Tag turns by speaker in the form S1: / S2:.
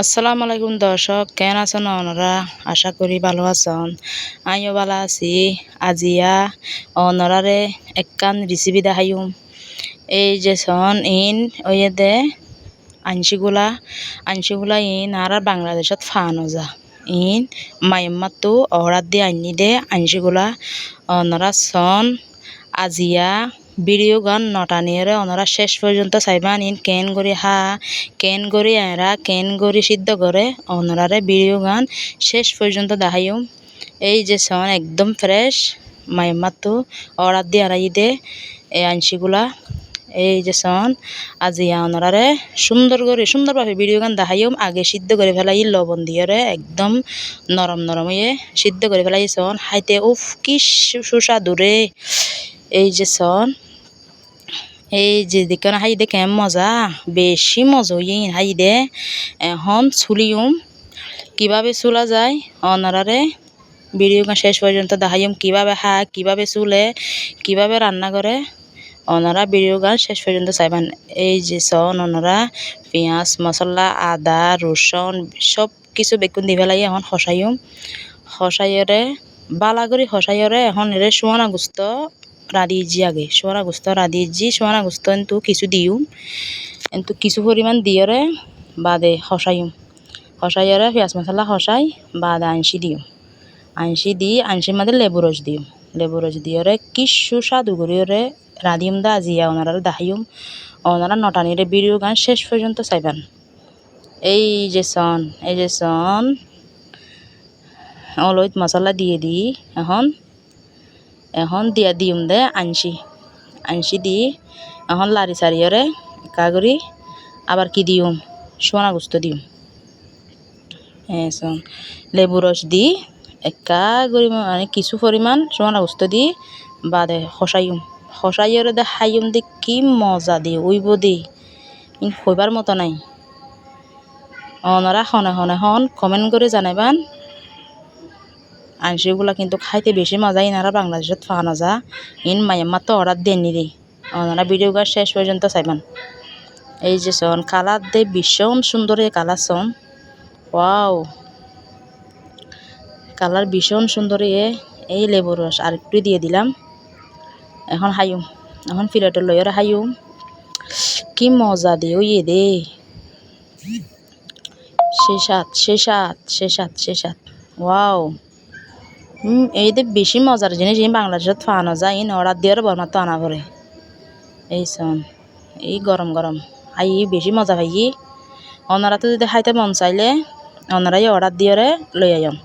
S1: আসসালামু আলাইকুম দর্শক কেন আছেন ওনারা আশা করি ভালো আছেন। আমিও ভালো আছি। আজিয়া ওনারারে একখান রেসিপি দেখাইম এই যে সন ইন ওয়ে দে, আনসিগুলা। আনসিগুলা ইন আর বাংলাদেশত ফানো যা। ইন মাইম্মাতো অহরাত দিয়ে আনি দে আনসিগুলা। ওনারা সন আজিয়া ভিডিও গান নটানিয়ারে ওনারা শেষ পর্যন্ত চাইবান ইন কেন করে হা, কেন করে এরা কেন করে সিদ্ধ করে, ওনারারে ভিডিও গান শেষ পর্যন্ত দেখাইম। এই যে সন একদম ফ্রেশ মাইমাতো অর্ডার দিয়ে আড়াই দে, এই আনসিগুলা এই যে সন আজি ওনারারে সুন্দর করে, সুন্দরভাবে ভিডিও গান দেখাইম। আগে সিদ্ধ করে ফেলাই লবণ দিয়ে একদম নরম নরম হয়ে সিদ্ধ করে ফেলাই সন হাইতে উফ, কি সুস্বাদু রে। এই যে সন এই যে দেখুন, হাই দে কেম মজা, বেশি মজা ইয়ে হাই দে। এখন চুলিউম কীভাবে চুলা যায়, অনারারে ভিডিও শেষ পর্যন্ত দেখাইম, কীভাবে হা, কীভাবে চুলে, কীভাবে রান্না করে ওনারা ভিডিও গান শেষ পর্যন্ত চাইবেন। এই যে সন ওনারা পেঁয়াজ, মশলা, আদা, রসুন, সব কিছু বেগুন দি পেলাই এখন খসাইম। খসাইরে বালা করে খসাইরে এখন এরে সোয়ানা গুস্ত রাঁধিয়েছি আগে সোয়ানা গোস্ত রাঁধিয়েছি সোয়ানা গোস্ত কিন্তু কিছু দিও। কিন্তু কিছু পরিমাণ দিয়রে বাদে খসাইম খসাইরে পেঁয়াজ মশলা খসাই বাদে আনসি দিও। আনসি দি আনসির মধ্যে লেবু রস দিও। লেবু রস দিয়রে কি সুস্বাদু করিয়রে রাঁধিম দা জিয়া ওনারা দেখাইম ওনারা নটানিরে ভিডিও গান শেষ পর্যন্ত চাইবেন। এই যে সন এই যে সন অলইত মশলা দিয়ে দি এখন এখন দিয়া দিম দে আনছি আনছি দি এখন লারি চারিয়রে একা করি আবার কি দিম সোনা গুস্ত দিম এসন লেবু রস দি একা করি মানে কিছু পরিমাণ সোনা গুস্ত দি বাদে খসাইম খসাইয়রে দে খাইম দি কি মজা দি উইব দি কইবার মতো নাই অনরা হনে হনে হন কমেন্ট করে জানাইবান আনসিগুলা কিন্তু খাইতে বেশি মজা ইনারা বাংলাদেশত পাওয়া না যা। ইন মায়াম্মা তো অর্ডার দেন নি রে। ওনারা ভিডিও গাছ শেষ পর্যন্ত চাইবেন। এই যে সন, কালার দে ভীষণ সুন্দর এই কালার সন। ওয়াও। কালার ভীষণ সুন্দর এ। এই লেবু রস আর একটু দিয়ে দিলাম। এখন হাইম এখন ফিলেটের লইয়ার হাইম কি মজা দে, ওই দে। সে সাত সে সাত ওয়াও। এই যে বেশি মজার জিনিস, এই বাংলাদেশত থানো যায় ইন অর্ডার দিয়ে বর্মা তো আনা করে। এই সন এই গরম গরম, আই বেশি মজা পাই ওনারা তো যদি খাইতে মন চাইলে ওনারাই অর্ডার দিয়ে লই আইম